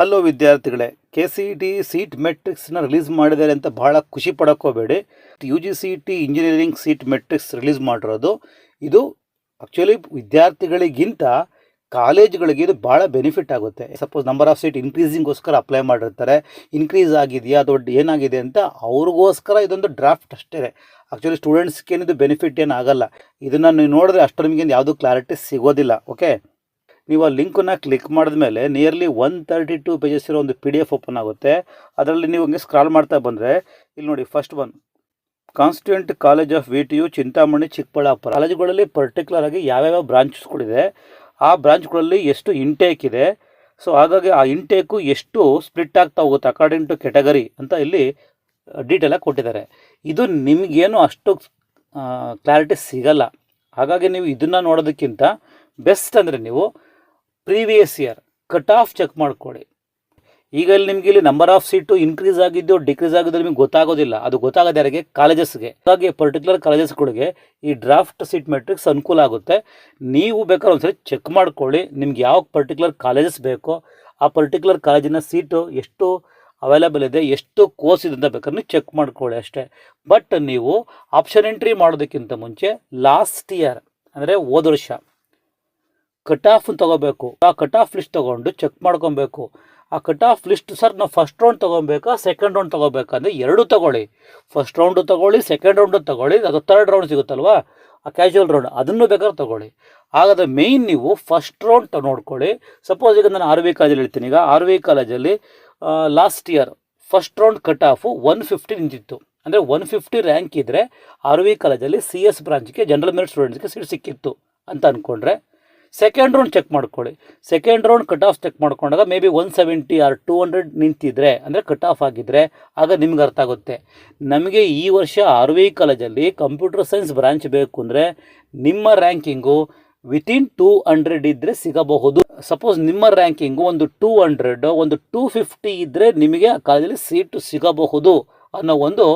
Hello ವಿದ್ಯಾರ್ಥಿಗಳೇ K C E T seat ಮೆಟ್ರಿಕ್ಸ್ನ release ಮಾಡಿದ್ದಾರೆ ಅಂತ ಬಹಳ ಖುಷಿ ಪಡ್ಕೋಬೇಡಿ. U G C T engineering seat matrix release ಮಾಡಿರೋದು, ಇದು ಆ್ಯಕ್ಚುಲಿ ವಿದ್ಯಾರ್ಥಿಗಳಿಗಿಂತ ಕಾಲೇಜ್ಗಳಿಗೆ ಇದು ಭಾಳ ಬೆನಿಫಿಟ್ ಆಗುತ್ತೆ. ಸಪೋಸ್ ನಂಬರ್ ಆಫ್ ಸೀಟ್ ಇನ್ಕ್ರೀಸಿಂಗೋಸ್ಕರ ಅಪ್ಲೈ ಮಾಡಿರ್ತಾರೆ, ಇನ್ಕ್ರೀಸ್ ಆಗಿದೆಯಾ, ದೊಡ್ಡ ಏನಾಗಿದೆ ಅಂತ ಅವ್ರಿಗೋಸ್ಕರ ಇದೊಂದು ಡ್ರಾಫ್ಟ್ ಅಷ್ಟೇ. ಆ್ಯಕ್ಚುಲಿ ಸ್ಟೂಡೆಂಟ್ಸ್ಗೇನಿದು ಬೆನಿಫಿಟ್ ಏನಾಗಲ್ಲ. ಇದನ್ನು ನೀವು ನೋಡಿದ್ರೆ ಅಷ್ಟು ನಿಮಗೆ ಯಾವುದೂ ಕ್ಲಾರಿಟಿ ಸಿಗೋದಿಲ್ಲ, ಓಕೆ? ನೀವು ಆ ಲಿಂಕನ್ನು ಕ್ಲಿಕ್ ಮಾಡಿದ ಮೇಲೆ nearly one thirty two pages ಇರೋ ಒಂದು ಪಿ ಡಿ ಎಫ್ ಓಪನ್ ಆಗುತ್ತೆ. ಅದರಲ್ಲಿ ನೀವು ಹಂಗೆ ಸ್ಕ್ರಾಲ್ ಮಾಡ್ತಾ ಬಂದರೆ, ಇಲ್ಲಿ ನೋಡಿ first one constituent college of V T U Chintamani Chikkaballapur ಕಾಲೇಜುಗಳಲ್ಲಿ ಪರ್ಟಿಕ್ಯುಲರ್ ಆಗಿ ಯಾವ್ಯಾವ ಬ್ರಾಂಚಸ್ಗಳಿದೆ ಆ ಬ್ರಾಂಚ್ಗಳಲ್ಲಿ ಎಷ್ಟು ಇಂಟೇಕ್ ಇದೆ. ಸೊ ಹಾಗಾಗಿ ಆ ಇಂಟೇಕು ಎಷ್ಟು ಸ್ಪ್ಲಿಟ್ ಆಗ್ತಾ ಹೋಗುತ್ತೆ ಅಕಾರ್ಡಿಂಗ್ ಟು ಕೆಟಗರಿ ಅಂತ ಇಲ್ಲಿ ಡೀಟೇಲಾಗಿ ಕೊಟ್ಟಿದ್ದಾರೆ. ಇದು ನಿಮಗೇನು ಅಷ್ಟು ಕ್ಲಾರಿಟಿ ಸಿಗಲ್ಲ. ಹಾಗಾಗಿ ನೀವು ಇದನ್ನು ನೋಡೋದಕ್ಕಿಂತ ಬೆಸ್ಟ್ ಅಂದರೆ ನೀವು previous year, cut off check ಮಾಡ್ಕೊಳ್ಳಿ ಈಗ ಇಲ್ಲಿ ನಿಮಗೆ ಇಲ್ಲಿ ನಂಬರ್ ಆಫ್ ಸೀಟು ಇನ್ಕ್ರೀಸ್ ಆಗಿದ್ದು ಡಿಕ್ರೀಸ್ ಆಗಿದ್ದು ನಿಮಗೆ ಗೊತ್ತಾಗೋದಿಲ್ಲ. ಅದು ಗೊತ್ತಾಗೋದು ಯಾರಿಗೆ? ಕಾಲೇಜಸ್ಗೆ ಹಾಗಾಗಿ ಪರ್ಟಿಕ್ಯುಲರ್ ಕಾಲೇಜಸ್ಗಳಿಗೆ ಈ ಡ್ರಾಫ್ಟ್ ಸೀಟ್ ಮೆಟ್ರಿಕ್ಸ್ ಅನುಕೂಲ ಆಗುತ್ತೆ. ನೀವು ಬೇಕಾದ್ರೆ ಒಂದ್ಸರಿ ಚೆಕ್ ಮಾಡ್ಕೊಳ್ಳಿ, ನಿಮ್ಗೆ ಯಾವ ಪರ್ಟಿಕ್ಯುಲರ್ ಕಾಲೇಜಸ್ ಬೇಕೋ, ಆ ಪರ್ಟಿಕ್ಯುಲರ್ ಕಾಲೇಜಿನ ಸೀಟು ಎಷ್ಟು ಅವೈಲೇಬಲ್ ಇದೆ, ಎಷ್ಟು ಕೋರ್ಸ್ ಇದೆ ಅಂತ ಬೇಕಾದ್ರೆ ಚೆಕ್ ಮಾಡ್ಕೊಳ್ಳಿ ಅಷ್ಟೇ. ಬಟ್ ನೀವು ಆಪ್ಷನ್ ಎಂಟ್ರಿ ಮಾಡೋದಕ್ಕಿಂತ ಮುಂಚೆ ಲಾಸ್ಟ್ ಇಯರ್ ಅಂದರೆ ಹೋದ ವರ್ಷ ಕಟ್ ಆಫ್ ತಗೋಬೇಕು. ಆ ಕಟ್ ಆಫ್ ಲಿಸ್ಟ್ ತಗೊಂಡು ಚೆಕ್ ಮಾಡ್ಕೊಬೇಕು. ಆ ಕಟ್ ಆಫ್ ಲಿಸ್ಟ್ ಸರ್ ನಾವು ಫಸ್ಟ್ ರೌಂಡ್ ತೊಗೊಬೇಕಾ ಸೆಕೆಂಡ್ ರೌಂಡ್ ತೊಗೋಬೇಕಾ ಅಂದರೆ ಎರಡು ತಗೊಳ್ಳಿ. ಫಸ್ಟ್ ರೌಂಡು ತಗೊಳ್ಳಿ ಸೆಕೆಂಡ್ ರೌಂಡು ತಗೊಳ್ಳಿ, ಅದು ಥರ್ಡ್ ರೌಂಡ್ ಸಿಗುತ್ತಲ್ವಾ? ಆ ಕ್ಯಾಶುವಲ್ ರೌಂಡ್ ಅದನ್ನು ಬೇಕಾದ್ರೆ ತಗೊಳ್ಳಿ. ಹಾಗಾದ್ರೆ ಮೇಯ್ನ್ ನೀವು ಫಸ್ಟ್ ರೌಂಡ್ ನೋಡ್ಕೊಳ್ಳಿ. ಸಪೋಸ್ ಈಗ ನಾನು ಆರ್ ವಿ ಕಾಲೇಜಲ್ಲಿ ಹೇಳ್ತೀನಿ ಈಗ ಆರ್ ವಿ ಕಾಲೇಜಲ್ಲಿ last year first round cut off one fifty ನಿಂತಿತ್ತು. ಅಂದರೆ ಒನ್ ಫಿಫ್ಟಿ ರ್ಯಾಂಕ್ ಇದ್ದರೆ ಆರ್ ವಿ ಕಾಲೇಜಲ್ಲಿ ಸಿ ಎಸ್ ಬ್ರಾಂಚ್ಗೆ ಜನರಲ್ ಮೆರಿಟ್ ಸ್ಟೂಡೆಂಟ್ಸ್ಗೆ ಸೀಟ್ ಸಿಕ್ಕಿತ್ತು ಅಂತ ಅಂದ್ಕೊಂಡ್ರೆ ಸೆಕೆಂಡ್ ರೌಂಡ್ ಚೆಕ್ ಮಾಡ್ಕೊಳ್ಳಿ. Second round cut off check ಮಾಡ್ಕೊಂಡಾಗ maybe one seventy or two hundred ನಿಂತಿದ್ರೆ, ಅಂದರೆ ಕಟ್ ಆಫ್ ಆಗಿದ್ದರೆ ಆಗ ನಿಮ್ಗೆ ಅರ್ಥ ಆಗುತ್ತೆ. ನಮಗೆ ಈ ವರ್ಷ ಆರ್ ವಿ ಕಾಲೇಜಲ್ಲಿ ಕಂಪ್ಯೂಟರ್ ಸೈನ್ಸ್ ಬ್ರಾಂಚ್ ಬೇಕು ಅಂದರೆ ನಿಮ್ಮ ರ್ಯಾಂಕಿಂಗು ವಿತಿನ್ ಟೂ ಹಂಡ್ರೆಡ್ ಇದ್ದರೆ ಸಿಗಬಹುದು. ಸಪೋಸ್ ನಿಮ್ಮ ರ್ಯಾಂಕಿಂಗು ಒಂದು ಟೂ ಹಂಡ್ರೆಡ್ ಒಂದು ಟೂ ಫಿಫ್ಟಿ ಇದ್ದರೆ ನಿಮಗೆ ಆ ಕಾಲೇಜಲ್ಲಿ ಸೀಟು ಸಿಗಬಹುದು ಅನ್ನೋ ಒಂದು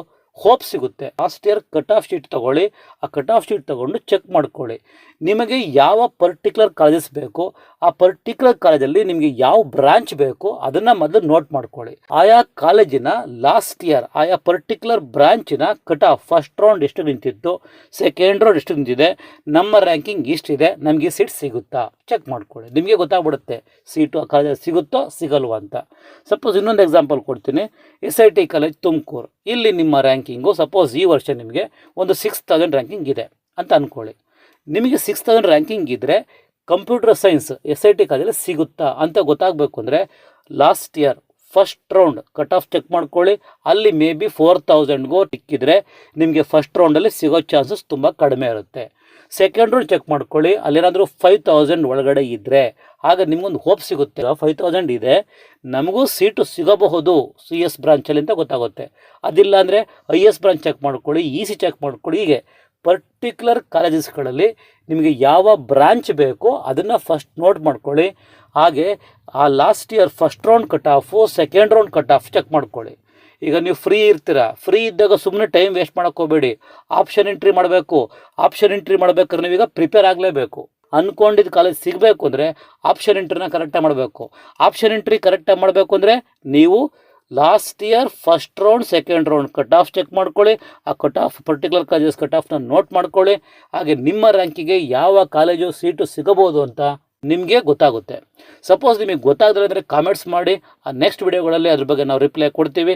ಹೋಪ್ ಸಿಗುತ್ತೆ. Last year cut off sheet ತೊಗೊಳ್ಳಿ. ಆ ಕಟ್ ಆಫ್ ಶೀಟ್ ತೊಗೊಂಡು ಚೆಕ್ ಮಾಡ್ಕೊಳ್ಳಿ. ನಿಮಗೆ ಯಾವ ಪರ್ಟಿಕ್ಯುಲರ್ ಕಾಲೇಜಸ್ ಬೇಕು, ಆ ಪರ್ಟಿಕ್ಯುಲರ್ ಕಾಲೇಜಲ್ಲಿ ನಿಮಗೆ ಯಾವ ಬ್ರಾಂಚ್ ಬೇಕು, ಅದನ್ನು ಮೊದಲು ನೋಟ್ ಮಾಡ್ಕೊಳ್ಳಿ. ಆಯಾ ಕಾಲೇಜಿನ ಲಾಸ್ಟ್ ಇಯರ್ ಆಯಾ ಪರ್ಟಿಕ್ಯುಲರ್ ಬ್ರಾಂಚಿನ ಕಟ್ ಆಫ್ ಫಸ್ಟ್ ರೌಂಡ್ ಎಷ್ಟು ನಿಂತಿತ್ತು ಸೆಕೆಂಡ್ ರೌಂಡ್ ಎಷ್ಟು ನಿಂತಿದೆ, ನಮ್ಮ ರ್ಯಾಂಕಿಂಗ್ ಇಷ್ಟಿದೆ ನಮಗೆ ಸೀಟ್ ಸಿಗುತ್ತಾ? ಚೆಕ್ ಮಾಡ್ಕೊಳ್ಳಿ. ನಿಮಗೆ ಗೊತ್ತಾಗ್ಬಿಡುತ್ತೆ. ಸೀಟು ಆ ಕಾಲೇಜಲ್ಲಿ ಸಿಗುತ್ತೋ, ಸಿಗಲ್ವಾ ಅಂತ. ಸಪೋಸ್ ಇನ್ನೊಂದು ಎಕ್ಸಾಂಪಲ್ ಕೊಡ್ತೀನಿ. S I T college Tumakuru. ಇಲ್ಲಿ ನಿಮ್ಮ ರ್ಯಾಂಕಿಂಗು ಸಪೋಸ್ ಈ ವರ್ಷ ನಿಮಗೆ ಒಂದು ಸಿಕ್ಸ್ ತೌಸಂಡ್ ರ್ಯಾಂಕಿಂಗ್ ಇದೆ ಅಂತ ಅಂದ್ಕೊಳ್ಳಿ ನಿಮಗೆ ಸಿಕ್ಸ್ ತೌಸಂಡ್ ರ್ಯಾಂಕಿಂಗ್ ಇದ್ದರೆ computer science S I T ಕಾಲೇಜಲ್ಲಿ ಸಿಗುತ್ತಾ ಅಂತ ಗೊತ್ತಾಗಬೇಕು ಅಂದರೆ last year first round cut off check ಮಾಡ್ಕೊಳ್ಳಿ. ಅಲ್ಲಿ ಮೇ ಬಿ ಫೋರ್ ತೌಸಂಡ್ಗೋ ಟಿಕ್ಕಿದ್ರೆ ನಿಮಗೆ ಫಸ್ಟ್ ರೌಂಡಲ್ಲಿ ಸಿಗೋ ಚಾನ್ಸಸ್ ತುಂಬ ಕಡಿಮೆ ಇರುತ್ತೆ. ಸೆಕೆಂಡ್ ರೂಲ್ ಚೆಕ್ ಮಾಡ್ಕೊಳ್ಳಿ. ಅಲ್ಲೇನಾದರೂ ಫೈವ್ ತೌಸಂಡ್ ಒಳಗಡೆ ಇದ್ದರೆ ಆಗ ನಿಮಗೊಂದು ಹೋಪ್ ಸಿಗುತ್ತೆ. ಫೈವ್ ತೌಸಂಡ್ ಇದೆ, ನಮಗೂ ಸೀಟು ಸಿಗಬಹುದು ಸಿ ಎಸ್ ಬ್ರಾಂಚಲ್ಲಿ ಅಂತ ಗೊತ್ತಾಗುತ್ತೆ. ಅದಿಲ್ಲ ಅಂದರೆ ಐ ಎಸ್ ಬ್ರಾಂಚ್ ಚೆಕ್ ಮಾಡ್ಕೊಳ್ಳಿ ಇ ಸಿ ಚೆಕ್ ಮಾಡ್ಕೊಳ್ಳಿ, ಹೀಗೆ. ಪರ್ಟಿಕ್ಯುಲರ್ ಕಾಲೇಜಸ್ಗಳಲ್ಲಿ ನಿಮಗೆ ಯಾವ ಬ್ರಾಂಚ್ ಬೇಕೋ ಅದನ್ನು ಫಸ್ಟ್ ನೋಟ್ ಮಾಡ್ಕೊಳ್ಳಿ. ಹಾಗೆ ಆ last year first round cut off second round cut off check ಮಾಡ್ಕೊಳ್ಳಿ. ಈಗ ನೀವು ಫ್ರೀ ಇರ್ತೀರ? ಫ್ರೀ ಇದ್ದಾಗ ಸುಮ್ಮನೆ ಟೈಮ್ ವೇಸ್ಟ್ ಹೋಗಬೇಡಿ. ಆಪ್ಷನ್ ಎಂಟ್ರಿ ಮಾಡಬೇಕು. ಆಪ್ಷನ್ ಎಂಟ್ರಿ ಮಾಡ್ಬೇಕಾದ್ರೆ ನೀವೀಗ ಪ್ರಿಪೇರ್ ಆಗಲೇಬೇಕು. ಅಂದ್ಕೊಂಡಿದ್ದ ಕಾಲೇಜ್ ಸಿಗಬೇಕು ಅಂದರೆ ಆಪ್ಷನ್ ಎಂಟ್ರಿನ ಕರೆಕ್ಟಾಗಿ ಮಾಡಬೇಕು. ಆಪ್ಷನ್ ಎಂಟ್ರಿ ಕರೆಕ್ಟಾಗಿ ಮಾಡಬೇಕು ಅಂದರೆ ನೀವು last year first round second round cut off check ಮಾಡ್ಕೊಳ್ಳಿ. ಆ cut off particular colleges cut ಆಫ್ನ note ಮಾಡ್ಕೊಳ್ಳಿ. ಹಾಗೆ ನಿಮ್ಮ ರ್ಯಾಂಕಿಗೆ ಯಾವ ಕಾಲೇಜು ಸೀಟು ಸಿಗಬಹುದು ಅಂತ ನಿಮಗೆ ಗೊತ್ತಾಗುತ್ತೆ. ಸಪೋಸ್ ನಿಮಗೆ ಗೊತ್ತಾಗದಿಲ್ಲ ಅಂದರೆ ಕಾಮೆಂಟ್ಸ್ ಮಾಡಿ. ಆ ನೆಕ್ಸ್ಟ್ ವಿಡಿಯೋಗಳಲ್ಲಿ ಅದ್ರ ಬಗ್ಗೆ ನಾವು ರಿಪ್ಲೈ ಕೊಡ್ತೀವಿ.